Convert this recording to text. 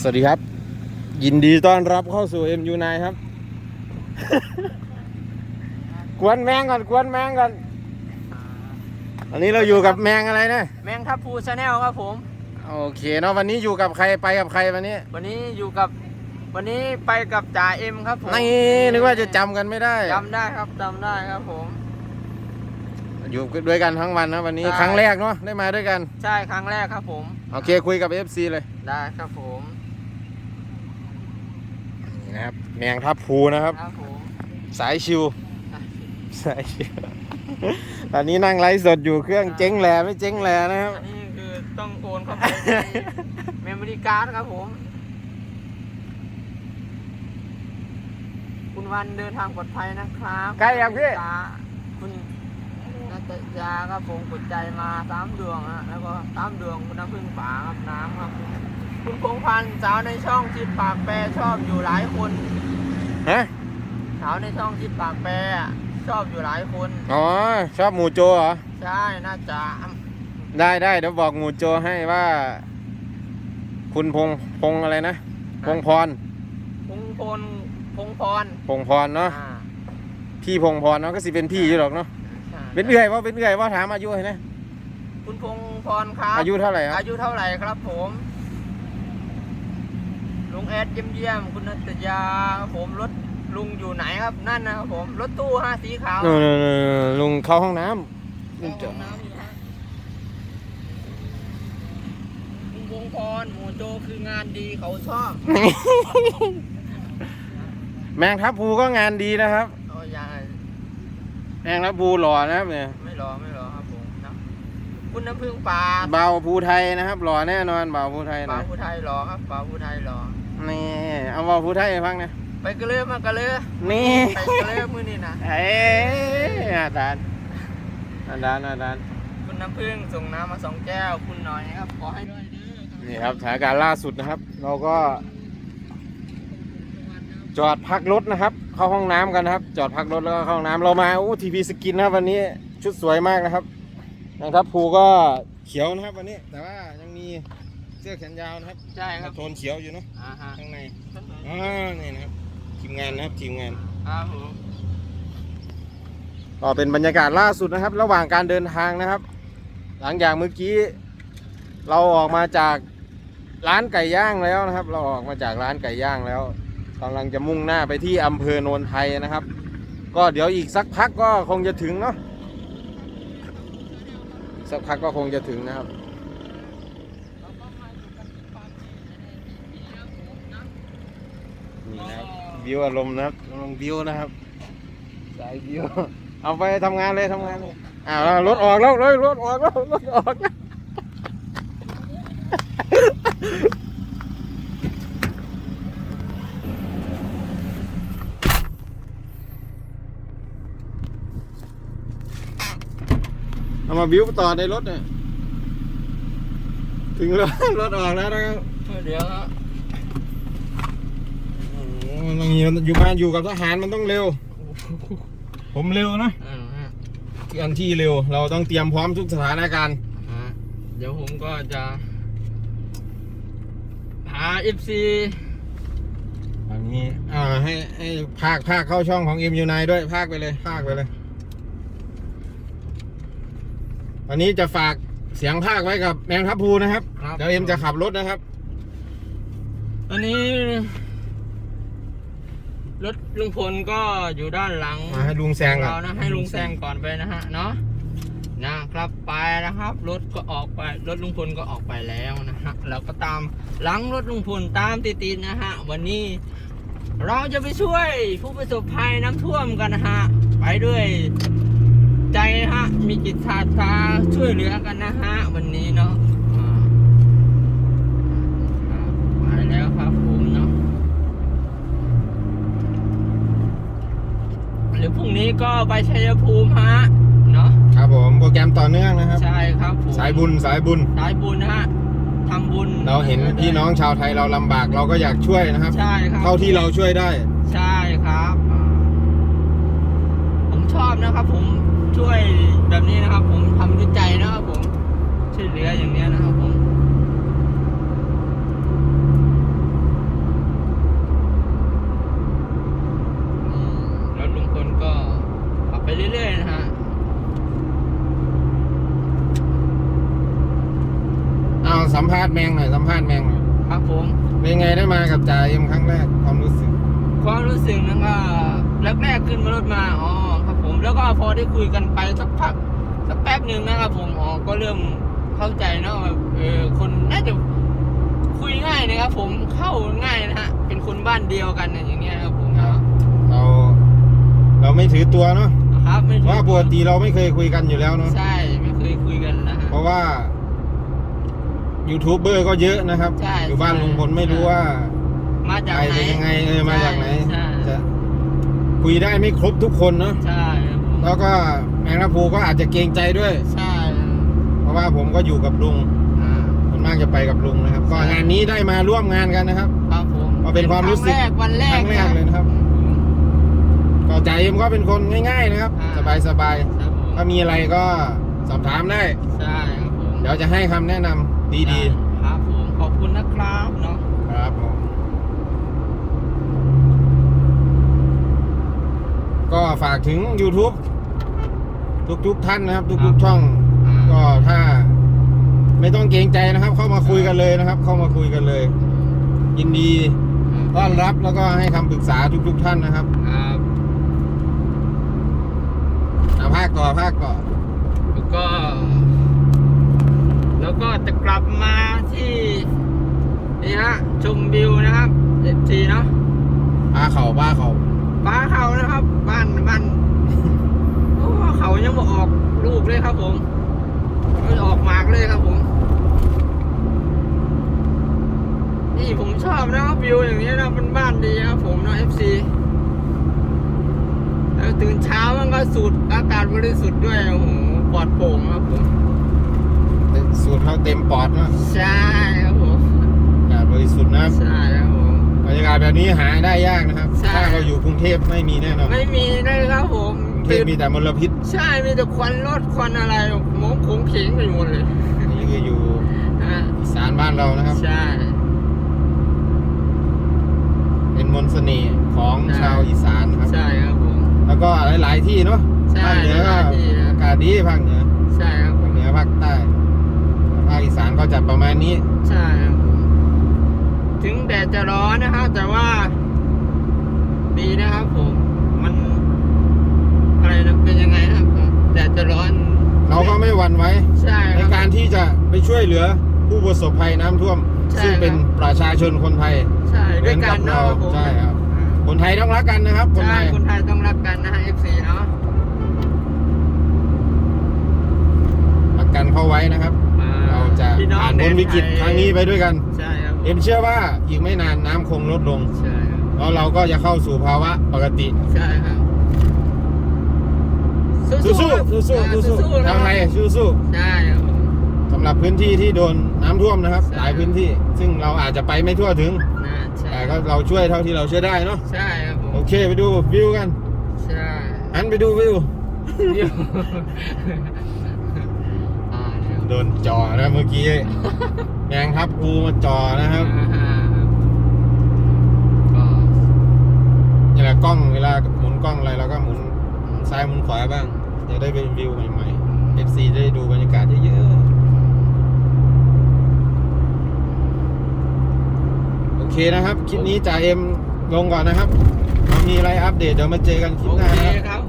สวัสดีครับ ยินดีต้อนรับเข้าสู่ MU9 ครับ กวนแมงก่อนกวนแมงก่อนอันนี้เราอยู่กับแมงอะไรนะแมงทับพูชาแนลครับผม โอเคเนาะวันนี้อยู่กับใครไปกับใครวันนี้วันนี้อยู่กับ วันนี้ไปกับจ่าเอ็มครับผมนี่นึกว่าจะจำกันไม่ได้จำได้ครับจำได้ครับผม อยู่ด้วยกันทั้งวันนะวันนี้ใช่ ครั้งแรกเนาะได้มาด้วยกัน ใช่ครั้งแรกครับผม โอเคคุยกับ FC เลย ได้ครับผม นี่นะครับ แมงทับพลูนะครับ ครับผมสายชิว สายชิว ตอนนี้นั่งไลฟ์สดอยู่เครื่องเจ๊งแหลไม่เจ๊งแหลนะครับ อันนี้คือต้องโอนเข้าไปในเมมโมรี่การ์ดครับผม คุณวันเดินทางปลอดภัยนะครับใกล้ยังพี่ คุณนัตยาครับผมกดใจมาสามดวงฮะแล้วก็สามดวงคุณน้ำพึ่งป่าครับน้ำครับ คุณพงพันธ์สาวในช่องจิตปากแปรชอบอยู่หลายคนฮะสาวในช่องจิตปากแปรอะชอบอยู่หลายคน อ๋อ ชอบหมูโจเหรอ ใช่น่าจะได้ได้เดี๋ยวบอกหมูโจให้ว่า คุณพงพงอะไรนะ พงพร พงพลพงพรพงพรเนาะ อ่าพี่พงพรเนาะก็สิเป็นพี่อยู่หรอกเนาะ ใช่เป็นเอื่อยว่าเป็นเอื่อยว่าถามอายุให้นะ คุณพงพรครับอายุเท่าไหร่ครับอายุเท่าไหร่ครับผม ลุงแอดเยี่ยมเยี่ยมๆคุณนัตยาครับผมรถลุงอยู่ไหนครับนั่นนะครับผมรถตู้ฮะสีขาวเออลุงเข้าห้องน้ำลุงเข้าจะห้องน้ำอยู่ฮะลุงพงพรหมูโจคืองานดีเขาชอบแมงทับพลูก็งานดีนะครับเอาอย่างไรแมงทับพลูหล่อนะครับเนี่ยไม่รอไม่รอครับผมนะคุณน้ำพึ่งปลาเบาภูไทยนะครับหล่อแน่นอนเบาภูไทยปลานะ ผู้ไทยรอครับปลาผู้ไทยรอ นี่เอาเบาภูไทยให้ฟังนะไปกระเลือมากระเลือนี่ไปกระเลือมือนี่นะเอ้ยอาจารย์อาจารย์อาจารย์คุณน้ำพึ่งส่งน้ำมาสองแก้ว คุณหน่อยครับขอให้ด้วยเด้อนี่ครับสถานการณ์ล่าสุดนะครับ เราก็จอดพักรถนะครับ เข้าห้องน้ำกันนะครับ จอดพักรถแล้วก็เข้าห้องน้ำเรามาโอ้ทีพีสกินนะครับวันนี้ชุดสวยมากนะครับนะครับภูก็เขียวนะครับวันนี้ แต่ว่ายังมีเสื้อแขนยาวนะครับใช่ครับโทนเขียวอยู่เนาะอ่าฮะข้างในอ่านี่นะครับทีมงานนะครับทีมงานครับผมก็เป็นบรรยากาศล่าสุดนะครับ ระหว่างการเดินทางนะครับ หลังจากเมื่อกี้ เราออกมาจากร้านไก่ย่างแล้วนะครับ เราออกมาจากร้านไก่ย่างแล้วกำลังจะมุ่งหน้าไปที่อำเภอโนนไทยนะครับ ก็เดี๋ยวอีกสักพักก็คงจะถึงเนาะสักพักก็คงจะถึงนะครับ นี่นะครับวิวอารมณ์นะครับลงวิวนะครับ สายเดียวเอาไปทำงานเลยทำงานเลยอ้าวรถออกแล้วเลยรถออกแล้วรถออกแล้วเอามาบิ้วต่อในรถเนี่ย ถึงแล้วรถออกแล้วนะครับเดี๋ยวครับโอ้โห มันต้องอยู่อยู่บ้านอยู่กับทหารมันต้องเร็ว ผมเร็วนะอ่าฮะเคลื่อนที่เร็ว เราต้องเตรียมพร้อมทุกสถานการณ์อ่าเดี๋ยวผมก็จะ หา FC อันนี้อ่าให้ให้ภาคภาคเข้าช่องของ MU9 ด้วยภาคไปเลยภาคไปเลยวันนี้จะฝากเสียงภาคไว้กับแมงทับพลูนะครับครับ เดี๋ยวเอ็มจะขับรถนะครับ อันนี้ รถลุงพลก็อยู่ด้านหลังมาให้ลุงแซงก่อนเรานะให้ลุงแซงก่อนไปนะฮะเนาะนะครับไปนะครับ รถก็ออกไปรถลุงพลก็ออกไปแล้วนะฮะเราก็ตามหลังรถลุงพลตามติดๆนะฮะวันนี้เราจะไปช่วยผู้ประสบภัยน้ำท่วมกันนะฮะไปด้วยใจนะฮะมีจิตศรัทธาช่วยเหลือกันนะฮะวันนี้เนาะอ่าครับไปแล้วครับผมเนาะ หรือพรุ่งนี้ก็ไปชัยภูมิฮะเนาะครับผมโปรแกรมต่อเนื่องนะครับ ใช่ครับผมสายบุญสายบุญ สายบุญนะฮะทำบุญเราเห็นพี่น้องชาวไทยเราลำบากเราก็อยากช่วยนะครับ ใช่ครับเท่าที่เราช่วยได้ ใช่ครับอ่าผมชอบนะครับ ผมช่วยแบบนี้นะครับ ผมทำด้วยใจนะครับผมช่วยเหลืออย่างเนี้ยนะครับผม เรื่อยๆนะฮะเอาสัมภาษณ์แมงหน่อยสัมภาษณ์แมงหน่อยครับผม เป็นไงได้มากับจ่าเอ็มครั้งแรกความรู้สึก ความรู้สึกนั้นก็แรกๆขึ้นมารถมาอ๋อครับผม แล้วก็พอได้คุยกันไปสักพักสักแป๊บหนึ่งนะครับผมอ๋อก็เริ่มเข้าใจนะแบบเออคนน่าจะคุยง่ายนะครับผมเข้าง่ายนะฮะเป็นคนบ้านเดียวกันอย่างเงี้ยครับผมเราเราไม่ถือตัวเนาะ ครับไม่เพถึงราะว่าปกติเราไม่เคยคุยกันอยู่แล้วเนาะใช่ไม่เคยคุยกันนะฮะเพราะว่ายูทูบเบอร์ก็เยอะนะครับ ใช่อยู่บ้านใช่ลุงพลไม่รู้ว่ามาจากใครไหนเป็นยังไงเออมาจากไหนใช่จะคุยได้ไม่ครบทุกคนเนาะใช่ครับผมแล้วก็แมงละพูก็อาจจะเกรงใจด้วย ใช่เพราะว่าผมก็อยู่กับลุงอ่า ส่วนมากจะไปกับลุงนะครับ ก็ใช่ งานนี้ได้มาร่วมงานกันนะครับ ครับผมก็เป็นความรู้สึกครั้งแรกวันแรกครั้งแรกเลยนะครับ ก็จ่าเอ็มก็เป็นคนง่าย ๆ นะครับอ่าสบายสบายครับผมๆถ้ามีอะไรก็สอบถามได้ ใช่ครับผมเดี๋ยวจะให้คำแนะนำดีครับผมขอบคุณนะครับเนาะๆ ครับผม ก็ฝากถึง YouTube ทุกๆท่านนะครับ ทุกๆช่องก็ถ้าไม่ต้องเกรงใจนะครับ เข้ามาคุยกันเลยนะครับ เข้ามาคุยกันเลย ยินดี ต้อนรับแล้วก็ให้คำปรึกษาทุกๆท่านนะครับ ครับ เอาภาคต่อภาคต่อแล้วก็ แล้วก็จะกลับมาที่นี่ฮะชมวิวนะครับเอฟซีเนาะป้าเขาป้าเขาป้าเขานะครับ บ้านบ้านโอ้เขายังมาออกลูกเลยครับผมไม่ออกหมากเลยครับผม นี่ผมชอบนะครับวิวอย่างนี้นะมันบ้านดีครับผมเนาะ FC แล้ว ตื่นเช้ามันก็สูดอากาศบริสุทธิ์ด้วยโอ้โหปลอดโปร่งครับผมสูตรเขาเต็มปอดเนาะใช่ครับผมอากาศบริสุทธิ์นะครับใช่ครับผมบรรยากาศแบบนี้หาได้ยากนะครับ ใช่ ถ้าเราอยู่กรุงเทพไม่มีแน่นอนไม่มีเลยครับผมกรุงเทพมีแต่มลพิษใช่มีแต่ควันรถควันอะไรหมองคงเข็งไปหมดเลยนี่คืออยู่อ่าอีสานบ้านเรานะครับ ใช่ เป็นมนต์เสน่ห์ของใช่ชาวอีสานครับ ใช่ครับผม แล้วก็หลายๆที่เนาะใช่ภาคเหนือก็หลายๆที่นะอากาศดีภาคเหนือใช่ครับผภาคมเหนือภาคใต้ภาคอีสานก็จะประมาณนี้ ใช่ครับผมถึงแดดจะร้อนนะครับแต่ว่า ดีนะครับผม มัน อะไรนะเป็นยังไงนะครับแดดจะร้อนเราก็ไม่หวั่นไหวใช่ในครับ การที่จะไปช่วยเหลือผู้ประสบภัยน้ำท่วม ใช่ซึ่งเป็นครับ ประชาชนคนไทยใช่เหด้มืวยอนกักันบเนาะเราครับผมใช่ครับอ่า คนไทยต้องรักกันนะครับ คนใช่ไทยคนไทยต้องรักกันนะฮะ FC เนาะรักกันเข้าไว้นะครับ อ่เราจะพี่องผ่านพ้นวิกฤตแดไทยครั้งนี้ไปด้วยกัน ใช่ครับผมเอ็มเชื่อว่าอีกไม่นานน้ำคงลดลง ใช่ครับแล้วเราก็จะเข้าสู่ภาวะปกติ ใช่ครับสู้สู้ครับสู้สู้อ่าสู้สู้ๆนะทำอะไรสู้สู้ใช่ครับผมสำหรับพื้นที่ที่โดนน้ำท่วมนะครับ ใช่ หลายพื้นที่ ซึ่งเราอาจจะไปไม่ทั่วถึงนะ ใช่แต่ก็เราช่วยเท่าที่เราช่วยได้เนาะใช่ครับผมโอเคไปดูวิวกันใช่หันไปดูวิวเดี๋ยวอ่าเดี๋ยวโดนจ่อนะเมื่อกี้แมงทับกูมาจ่อนะครับอ่าก็นี่แหละกล้องเวลาหมุนกล้องอะไรเราก็หมุนหมุนซ้ายหมุนขวาบ้างจะได้เป็นวิวใหม่ๆ FC จะได้ดูบรรยากาศเยอะๆโอ เคนะครับ คลิปนี้จ่าเอ็มลงก่อนนะครับเรามีอะไรอัปเดตเดี๋ยวมาเจอกันคลิปหน้านะครับ